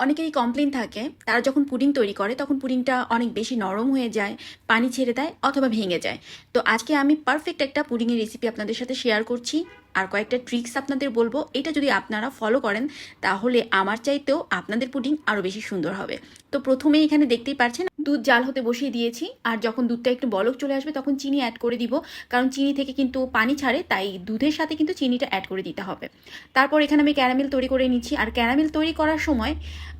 অনেকেরই কমপ্লেন থাকে, তারা যখন পুডিং তৈরি করে, তখন পুডিংটা অনেক বেশি নরম হয়ে যায়, পানি ছেড়ে দেয় অথবা ভেঙে যায়। তো আজকে আমি পারফেক্ট একটা পুডিংয়ের রেসিপি আপনাদের সাথে শেয়ার করছি। আর কয়েকটা ট্রিক্স আপনাদের বলব, এটা যদি আপনারা ফলো করেন, তাহলে আমার চাইতেও আপনাদের পুডিং আরও বেশি সুন্দর হবে। তো প্রথমে এখানে দেখতেই পাচ্ছেন দুধ জাল হতে বসিয়ে দিয়েছি। আর যখন দুধটা একটু বলক চলে আসবে, তখন চিনি অ্যাড করে দিব। কারণ চিনি থেকে কিন্তু পানি ছাড়ে, তাই দুধের সাথে কিন্তু চিনিটা অ্যাড করে দিতে হবে। তারপর এখানে আমি ক্যারামেল তৈরি করে নিচ্ছি। আর ক্যারামেল তৈরি করার সময়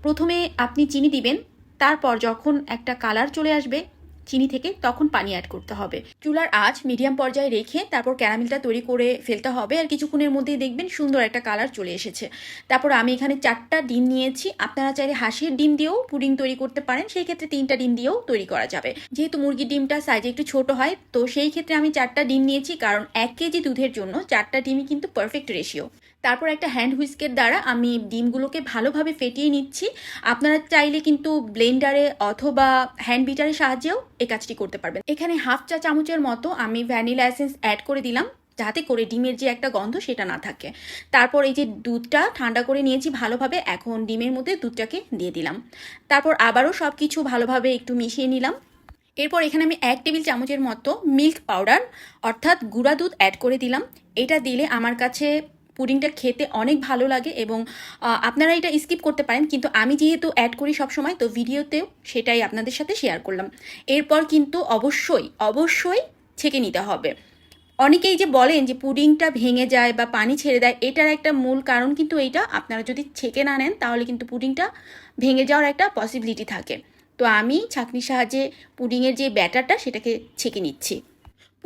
প্রথমে আপনি চিনি দিবেন। তারপর যখন একটা কালার চলে আসবে চিনি থেকে তখন পানি অ্যাড করতে হবে। চুলার আঁচ মিডিয়াম পর্যায়ে রেখে তারপর ক্যারামেলটা তৈরি করে ফেলতে হবে আর কিছুক্ষণের মধ্যেই দেখবেন সুন্দর একটা কালার চলে এসেছে। তারপর আমি এখানে চারটা ডিম নিয়েছি। আপনারা চাইলে হাঁসের ডিম দিয়েও পুডিং তৈরি করতে পারেন। সেই ক্ষেত্রে তিনটা ডিম দিয়েও তৈরি করা যাবে। যেহেতু মুরগির ডিমটা সাইজে একটু ছোট হয়, তো সেই ক্ষেত্রে আমি চারটা ডিম নিয়েছি। কারণ এক কেজি দুধের জন্য চারটা ডিমই কিন্তু পারফেক্ট রেশিও তারপর একটা হ্যান্ড হুইস্কের দ্বারা আমি ডিমগুলোকে ভালোভাবে ফেটিয়ে নিচ্ছি। আপনারা চাইলে কিন্তু ব্লেন্ডারে অথবা হ্যান্ড বিটারের সাহায্যেও এই কাজটি করতে পারবেন। এখানে হাফ চা চামচের মতো আমি ভ্যানিলা এসেন্স অ্যাড করে দিলাম, যাতে করে ডিমের যে একটা গন্ধ সেটা না থাকে। তারপর এই যে দুধটা ঠান্ডা করে নিয়েছি ভালোভাবে, এখন ডিমের মধ্যে দুধটাকে দিয়ে দিলাম। তারপর আবারও সব কিছু ভালোভাবে একটু মিশিয়ে নিলাম। এরপর এখানে আমি এক টেবিল চামচের মতো মিল্ক পাউডার অর্থাৎ গুঁড়া দুধ অ্যাড করে দিলাম। এটা দিলে আমার কাছে পুডিংটা খেতে অনেক ভালো লাগে এবং আপনারা এটা স্কিপ করতে পারেন, কিন্তু আমি যেহেতু অ্যাড করি সবসময়, তো ভিডিওতেও সেটাই আপনাদের সাথে শেয়ার করলাম। এরপর কিন্তু অবশ্যই অবশ্যই ছেঁকে নিতে হবে। অনেকেই যে বলেন যে পুডিংটা ভেঙে যায় বা পানি ছেড়ে দেয়, এটার একটা মূল কারণ কিন্তু এইটা, আপনারা যদি ছেঁকে না নেন, তাহলে কিন্তু পুডিংটা ভেঙে যাওয়ার একটা পসিবিলিটি থাকে। তো আমি ছাঁকনির সাহায্যে পুডিংয়ের যে ব্যাটারটা সেটাকে ছেঁকে নিচ্ছি।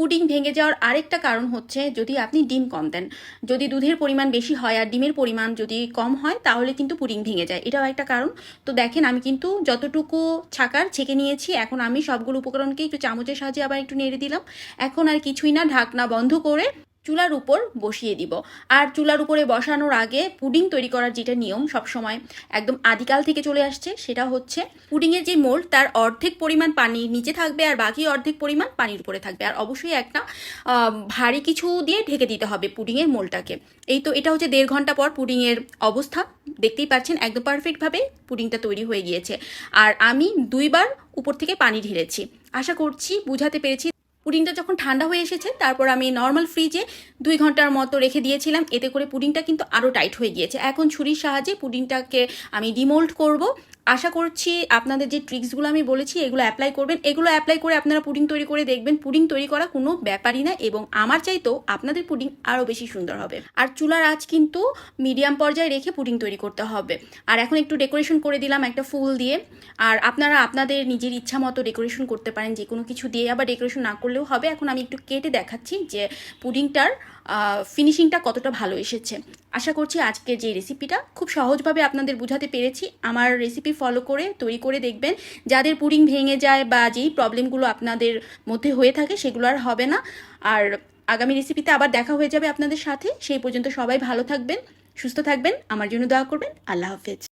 পুডিং ভেঙে যাওয়ার আরেকটা কারণ হচ্ছে যদি আপনি ডিম কম দেন। যদি দুধের পরিমাণ বেশি হয় আর ডিমের পরিমাণ যদি কম হয়, তাহলে কিন্তু পুডিং ভেঙে যায়। এটাও একটা কারণ। তো দেখেন, আমি কিন্তু যতটুকু ছাকার ছেঁকে নিয়েছি, এখন আমি সবগুলো উপকরণকে একটু চামচের সাহায্যে আবার একটু নেড়ে দিলাম। এখন আর কিছুই না, ঢাকনা বন্ধ করে চুলার উপর বসিয়ে দিব। আর চুলার উপরে বসানোর আগে পুডিং তৈরি করার যেটা নিয়ম সবসময় একদম আদিকাল থেকে চলে আসছে, সেটা হচ্ছে পুডিংয়ের যে মোল্ড, তার অর্ধেক পরিমাণ পানি নিচে থাকবে আর বাকি অর্ধেক পরিমাণ পানির উপরে থাকবে। আর অবশ্যই একটা ভারী কিছু দিয়ে ঢেকে দিতে হবে পুডিংয়ের মোলটাকে এই তো, এটা হচ্ছে দেড় ঘণ্টা পর পুডিংয়ের অবস্থা। দেখতেই পাচ্ছেন, একদম পারফেক্টভাবে পুডিংটা তৈরি হয়ে গিয়েছে। আর আমি দুইবার উপর থেকে পানি ঢেলেছি। আশা করছি, বুঝাতে পেরেছি। পুডিংটা যখন ঠান্ডা হয়ে এসেছে, তারপর আমি নর্মাল ফ্রিজে দুই ঘণ্টার মতো রেখে দিয়েছিলাম। এতে করে পুডিংটা কিন্তু আরও টাইট হয়ে গিয়েছে। এখন ছুরির সাহায্যে পুডিংটাকে আমি ডিমোল্ড করব। আশা করছি আপনাদের যে ট্রিক্সগুলো আমি বলেছি, এগুলো অ্যাপ্লাই করবেন। এগুলো অ্যাপ্লাই করে আপনারা পুডিং তৈরি করে দেখবেন। পুডিং তৈরি করা কোনো ব্যাপারই না এবং আমার চাইতেও আপনাদের পুডিং আরও বেশি সুন্দর হবে। আর চুলার আঁচ কিন্তু মিডিয়াম পর্যায়ে রেখে পুডিং তৈরি করতে হবে। আর এখন একটু ডেকোরেশন করে দিলাম একটা ফুল দিয়ে। আর আপনারা আপনাদের নিজের ইচ্ছা মতো ডেকোরেশন করতে পারেন যে কোনো কিছু দিয়ে আবার ডেকোরেশন না করলেও হবে। এখন আমি একটু কেটে দেখাচ্ছি যে পুডিংটার ফিনিশিংটা কতটা ভালো এসেছে। আশা করছি আজকের যে রেসিপিটা খুব সহজভাবে আপনাদের বুঝাতে পেরেছি। আমার রেসিপি ফলো করে, তৈরি করে দেখবেন। যাদের পুডিং ভেঙে যায় বা যেই প্রবলেমগুলো আপনাদের মধ্যে হয়ে থাকে, সেগুলো আর হবে না। আর আগামী রেসিপিতে আবার দেখা হয়ে যাবে আপনাদের সাথে। সেই পর্যন্ত সবাই ভালো থাকবেন, সুস্থ থাকবেন। আমার জন্য দোয়া করবেন। আল্লাহ হাফেজ।